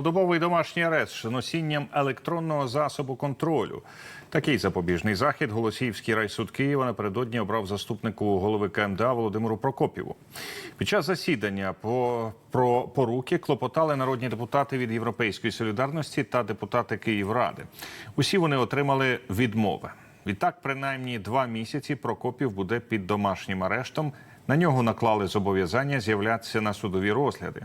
Добовий домашній арест з носінням електронного засобу контролю. Такий запобіжний захід Голосіївський райсуд Києва напередодні обрав заступнику голови КМДА Володимиру Прокопіву. Під час засідання по про поруки клопотали народні депутати від Європейської солідарності та депутати Київради. Усі вони отримали відмови. Відтак, принаймні два місяці Прокопів буде під домашнім арештом. На нього наклали зобов'язання з'являтися на судові розгляди.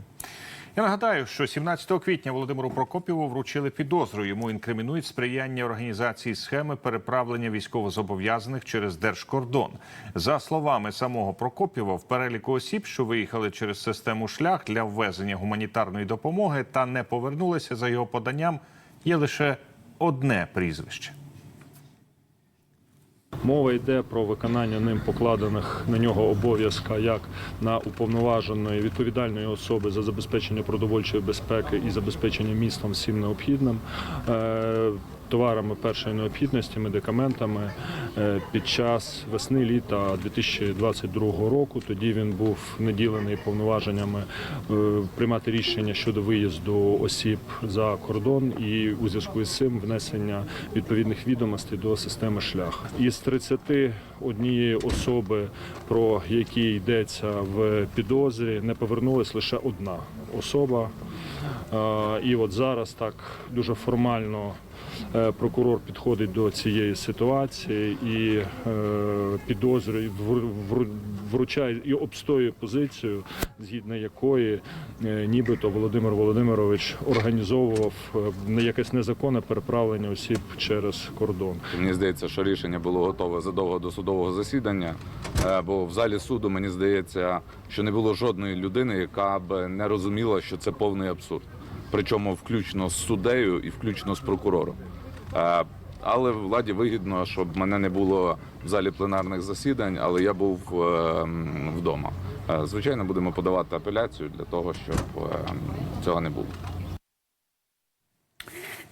Я нагадаю, що 17 квітня Володимиру Прокопіву вручили підозру. Йому інкримінують сприяння організації схеми переправлення військовозобов'язаних через держкордон. За словами самого Прокопєва, в переліку осіб, що виїхали через систему шлях для ввезення гуманітарної допомоги та не повернулися за його поданням, є лише одне прізвище. Мова йде про виконання ним покладених на нього обов'язка як на уповноваженої відповідальної особи за забезпечення продовольчої безпеки і забезпечення містом всім необхідним. Товарами першої необхідності, медикаментами е, під час весни літа 2022 року. Тоді він був наділений повноваженнями е, приймати рішення щодо виїзду осіб за кордон і у зв'язку з цим внесення відповідних відомостей до системи шлях. Із 31 особи, про які йдеться в підозрі, не повернулась лише одна особа. Е, І от зараз так дуже формально прокурор підходить до цієї ситуації і е, підозрює, вру- вру- вручає і обстоює позицію, згідно якої е, нібито Володимир Володимирович організовував е, якесь незаконне переправлення осіб через кордон. Мені здається, що рішення було готове задовго до судового засідання, е, бо в залі суду мені здається, що не було жодної людини, яка б не розуміла, що це повний абсурд. Причому включно з суддею і включно з прокурором. Але владі вигідно, щоб мене не було в залі пленарних засідань, але я був е, вдома. Е, Звичайно, будемо подавати апеляцію для того, щоб е, цього не було.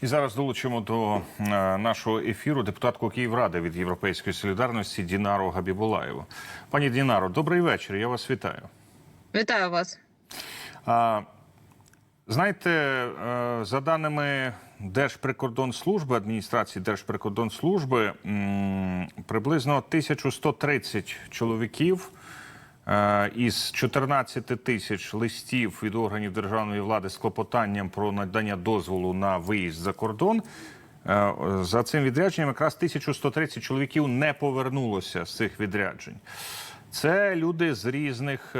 І зараз долучимо до нашого ефіру депутатку Київради від Європейської солідарності Дінару Габібулаєву. Пані Дінаро, добрий вечір. Я вас вітаю. Вітаю вас. Знаєте, е, за даними Держприкордонслужби, адміністрації Держприкордонслужби, приблизно 1130 чоловіків е, із 14 тисяч листів від органів державної влади з клопотанням про надання дозволу на виїзд за кордон. е, За цим відрядженням якраз 1130 чоловіків не повернулося з цих відряджень. Це люди з різних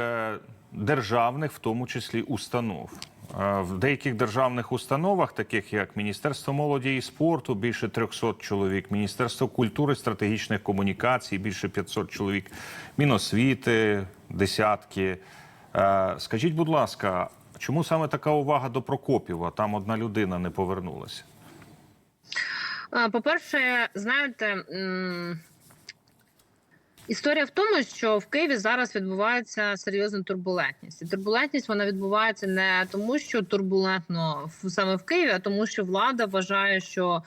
державних, в тому числі установ. Е, В деяких державних установах, таких як Міністерство молоді і спорту, більше 300 чоловік, Міністерство культури, стратегічних комунікацій, більше 500 чоловік, Міносвіти, десятки. Е, Скажіть, будь ласка, чому саме така увага до Прокопіва? Там одна людина не повернулася. По-перше, знаєте, м, історія в тому, що в Києві зараз відбувається серйозна турбулентність. І турбулентність вона відбувається не тому, що турбулентно саме в Києві, а тому, що влада вважає, що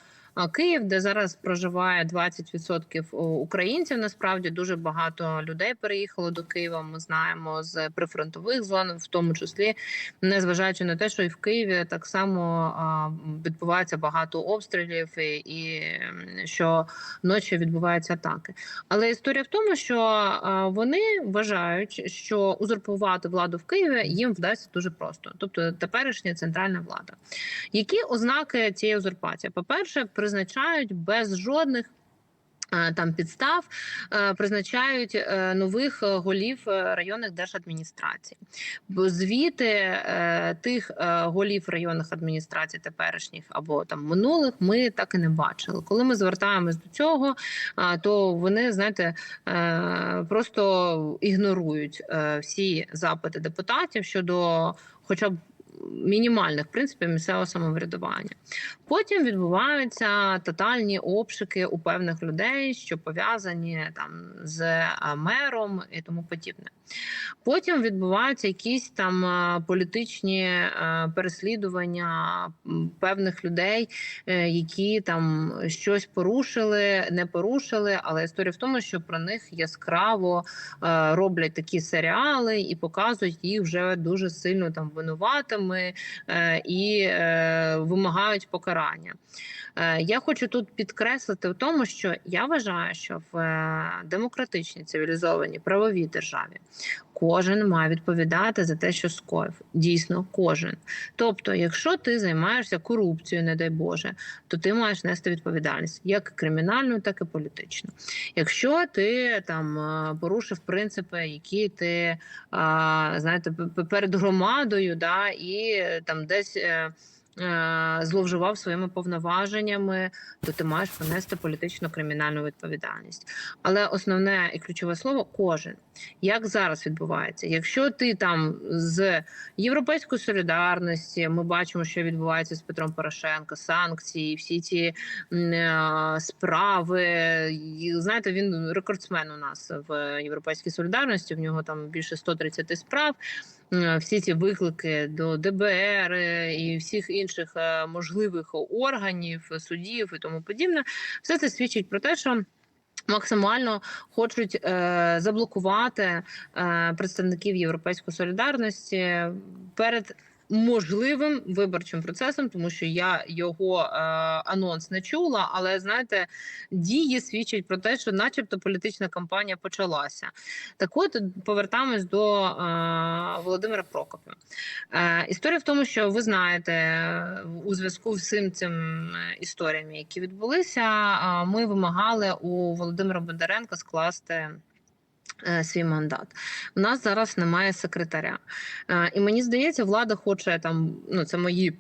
Київ, де зараз проживає 20% українців, насправді дуже багато людей переїхало до Києва. Ми знаємо з прифронтових зон, в тому числі, незважаючи на те, що і в Києві так само відбувається багато обстрілів, і, і що ночі відбуваються атаки. Але історія в тому, що вони вважають, що узурпувати владу в Києві їм вдасться дуже просто, тобто теперішня центральна влада. Які ознаки цієї узурпації? По перше, призначають без жодних. е, Там підстав е, призначають е, нових голів районних держадміністрацій. Звіти тих голів районних адміністрацій теперішніх або там минулих ми так і не бачили. Коли ми звертаємось до цього, то вони знаєте просто ігнорують всі запити депутатів щодо, хоча б мінімальних принципів місцевого самоврядування. Потім відбуваються тотальні обшуки у певних людей, що пов'язані там з е, мером і тому подібне. Потім відбуваються якісь там е, політичні е, переслідування певних людей, які там щось порушили, не порушили. Але історія в тому, що про них яскраво роблять такі серіали і показують їх вже дуже сильно там винуватими ними е, і е, вимагають покарання. Е, Я хочу тут підкреслити в тому, що я вважаю, що в демократичній цивілізованій правовій державі кожен має відповідати за те, що скоїв. Дійсно, кожен. Тобто, якщо ти займаєшся корупцією, не дай Боже, то ти маєш нести відповідальність як кримінальну, так і політичну. Якщо ти там е, порушив принципи, які ти е, знаєте, перед громадою, да, і е, там десь. Е, Зловживав своїми повноваженнями, то ти маєш понести політичну кримінальну відповідальність. Але основне і ключове слово кожен. Як зараз відбувається? Якщо ти там з європейської солідарності, ми бачимо, що відбувається з Петром Порошенко, санкції, всі ці е, справи. Знаєте, він рекордсмен у нас в європейській солідарності. В нього там більше 130 справ. М, Всі ці виклики до ДБР е, і всіх інших е, можливих органів, судів і тому подібне, все це свідчить про те, що. Максимально хочуть е, заблокувати е, представників європейської солідарності перед можливим виборчим процесом, тому що я його е, анонс не чула, але знаєте, дії свідчать про те, що, начебто, політична кампанія почалася. Так, от повертаємось до е, Володимира Прокопа. Е, історія в тому, що ви знаєте, у зв'язку з цим цим е, історіями, які відбулися, е, ми вимагали у Володимира Бондаренка скласти. Е, Свій мандат у нас зараз немає секретаря, Е, і мені здається, влада хоче там. Ну це мої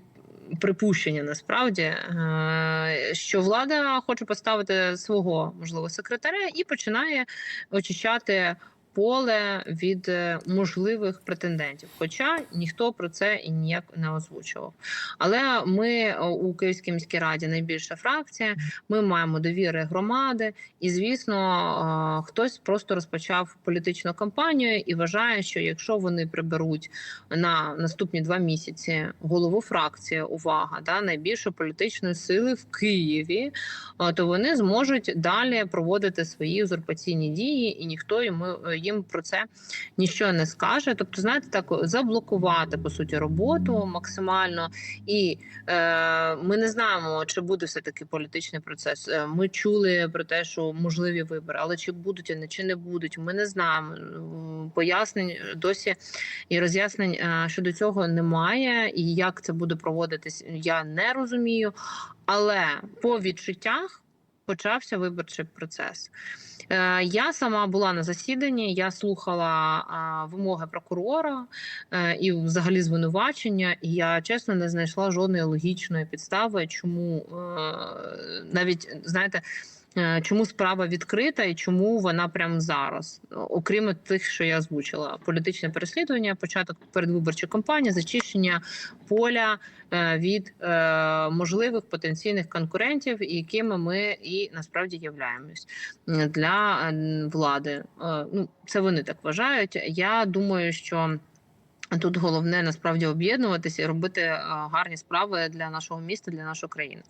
припущення насправді, е, що влада хоче поставити свого можливо секретаря і починає очищати поле від е, можливих претендентів. Хоча ніхто про це і ніяк не озвучував. Але ми е, у Київській міській раді найбільша фракція. Ми маємо довіри громади, і звісно, е, хтось просто розпочав політичну кампанію і вважає, що якщо вони приберуть на наступні два місяці голову фракції, увага, да найбільшої політичної сили в Києві, то вони зможуть далі проводити свої узурпаційні дії, і ніхто йому їм про це нічого не скаже. Тобто, знаєте, так заблокувати по суті роботу максимально. І е, ми не знаємо, чи буде все таки політичний процес. Е, Ми чули про те, що можливі вибори, але чи будуть вони, чи не будуть, ми не знаємо. Пояснень досі і роз'яснень е, щодо цього немає. І як це буде проводитись, я не розумію. Але по відчуттях почався виборчий процес. Е, Я сама була на засіданні, я слухала вимоги прокурора е, і взагалі звинувачення, і я чесно не знайшла жодної логічної підстави, чому е, навіть знаєте. Е, Чому справа відкрита і чому вона прямо зараз, окрім тих, що я озвучила: політичне переслідування, початок передвиборчої кампанії, зачищення поля е, від е, можливих потенційних конкурентів, якими ми і насправді являємось для влади. Ну, це вони так вважають. Я думаю, що. Тут головне насправді об'єднуватися і робити гарні справи для нашого міста, для нашої країни.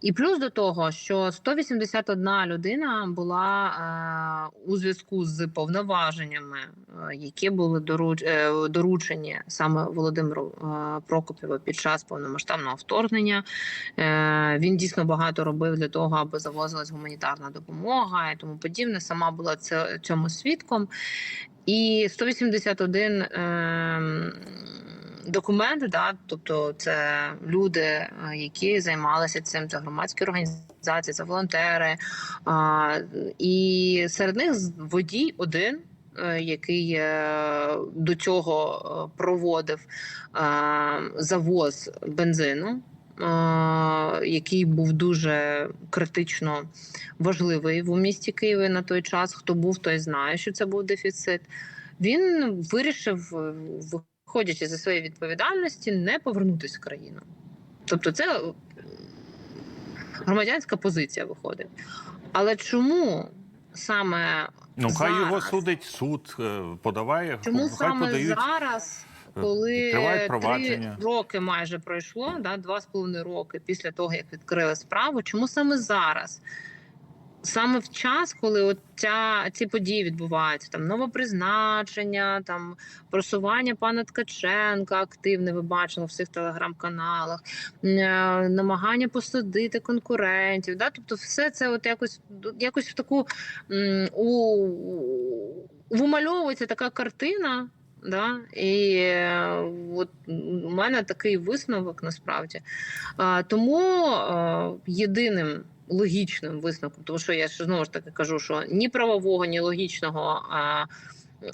І плюс до того, що 181 людина була е, у зв'язку з повноваженнями, е, які були доруч, е, доручені саме Володимиру е, Прокопєву під час повномасштабного вторгнення. Е, він дійсно багато робив для того, аби завозилась гуманітарна допомога і тому подібне. Сама була це, цьому свідком. І 181 ем, документ, да, тобто це люди, е, які займалися цим, це громадські організації, це волонтери. А, і серед них водій один. е, Який е, до цього проводив завоз бензину, який був дуже критично важливий в місті Києві на той час. Хто був, той знає, що це був дефіцит. Він вирішив, виходячи зі своєї відповідальності, не повернутися в країну. Тобто, це громадянська позиція виходить. Але чому саме Ну, хай зараз? його судить суд, е, подаває, Чому хай саме подають. зараз, е, коли три роки майже пройшло, да, два з половиною роки після того, як відкрили справу, чому саме зараз саме в час, коли от ця, ці події відбуваються, там новопризначення, там просування пана Ткаченка активне, ви бачили в всіх телеграм-каналах, е, намагання посадити конкурентів. Да? Тобто, все це от якось, якось в таку у, вимальовується така картина. Да? І е, от у мене такий висновок насправді. Тому е, єдиним логічним висновком, тому що я ж знову ж таки кажу, що ні правового, ні логічного е,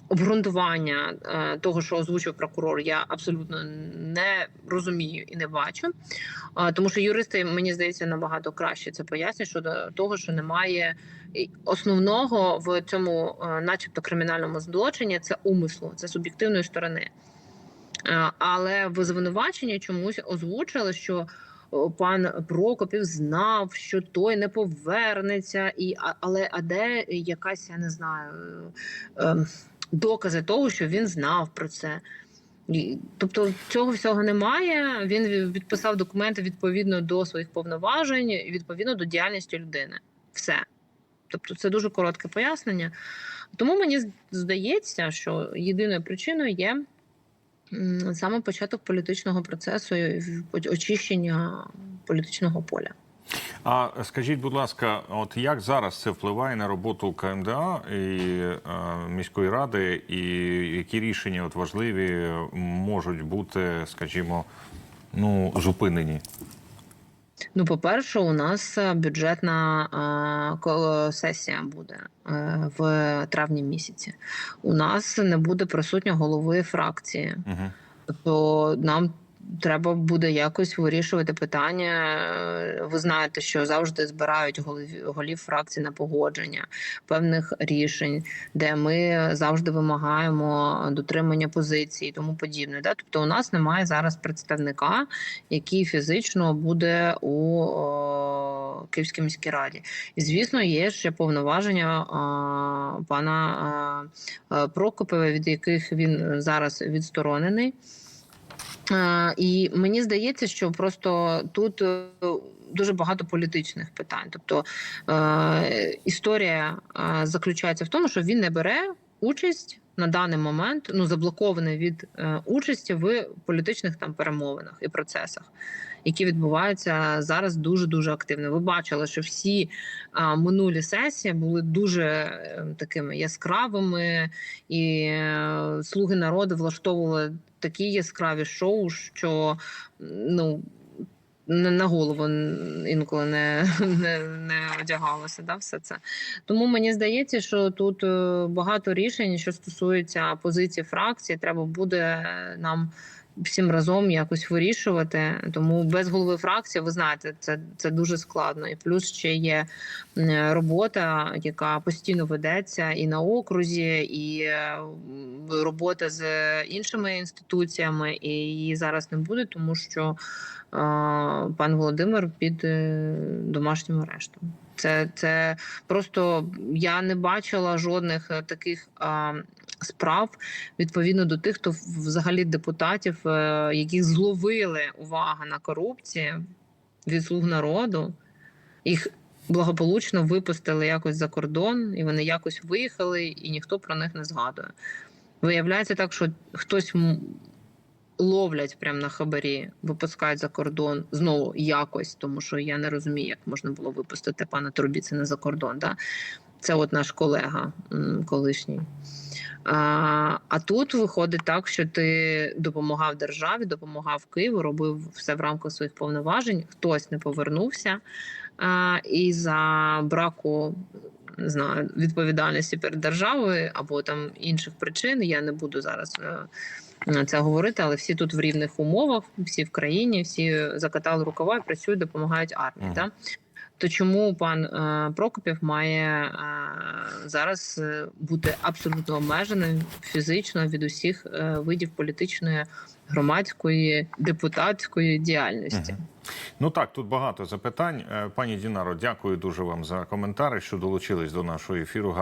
обґрунтування е, того, що озвучив прокурор, я абсолютно не розумію і не бачу. Тому що юристи, мені здається, набагато краще це пояснюють щодо того, що немає основного в цьому, е, начебто, кримінальному злочині це умислу, це суб'єктивної сторони. Е, Але в звинуваченні чомусь озвучили, що пан Прокопів знав, що той не повернеться, і але а де якась, я не знаю, е, ем, докази того, що він знав про це. Тобто цього всього немає. Він ві- відписав документи відповідно до своїх повноважень, і відповідно до діяльності людини. Все. Тобто, це дуже коротке пояснення. Тому мені здається, що єдиною причиною є саме початок політичного процесу і очищення політичного поля. А скажіть, будь ласка, от як зараз це впливає на роботу КМДА і е, міської ради, і які рішення от важливі можуть бути, скажімо, ну зупинені? Ну, по-перше, у нас е, бюджетна е, сесія буде е, в травні місяці. У нас не буде присутнього голови фракції. Тобто то нам треба буде якось вирішувати питання. Е, Ви знаєте, що завжди збирають голів, голів фракцій на погодження певних рішень, де ми завжди вимагаємо дотримання позиції і тому подібне. Да? Тобто, у нас немає зараз представника, який фізично буде у Київській міській раді. І звісно, є ще повноваження а, пана а, а, Прокопова, від яких він зараз відсторонений. Е, І мені здається, що просто тут е, дуже багато політичних питань. Тобто е, історія е, заключається в тому, що він не бере участь на даний момент, ну заблокований від е, участі в політичних там перемовинах і процесах. Які відбуваються зараз дуже дуже активно. Ви бачили, що всі а, минулі сесії були дуже е, такими яскравими, і е, слуги народу влаштовували такі яскраві шоу, що ну. На голову інколи не, не, не одягалося, да, все це. Тому мені здається, що тут е, багато рішень, що стосується позиції фракції, треба буде нам всім разом якось вирішувати. Тому без голови фракції, ви знаєте, це, це дуже складно. І плюс ще є робота, яка постійно ведеться і на окрузі, і е, робота з іншими інституціями, і її зараз не буде, тому що е, пан Володимир під е, домашнім арештом. Це, це просто я не бачила жодних е, таких а, справ відповідно до тих, хто взагалі депутатів, е, яких зловили увага на корупції від слуг народу, їх благополучно випустили якось за кордон, і вони якось виїхали, і ніхто про них не згадує. Виявляється так, що хтось ловлять прямо на хабарі, випускають за кордон знову якось, тому що я не розумію, як можна було випустити пана Трубіцина за кордон. Да? Це от наш колега колишній. А, а тут виходить так, що ти допомагав державі, допомагав Києву, робив все в рамках своїх повноважень. Хтось не повернувся, а, і за браку не знаю, відповідальності перед державою або там інших причин. Я не буду зараз е, це говорити, але всі тут в рівних умовах, всі в країні, всі закатали рукава і працюють, допомагають армії. Mm. Да? То чому пан е, Прокопів має е, зараз е, бути абсолютно обмеженим фізично від усіх видів політичної, громадської, депутатської діяльності? Ну так, тут багато запитань. Пані Дінаро, дякую дуже вам за коментари, що долучились до нашого ефіру.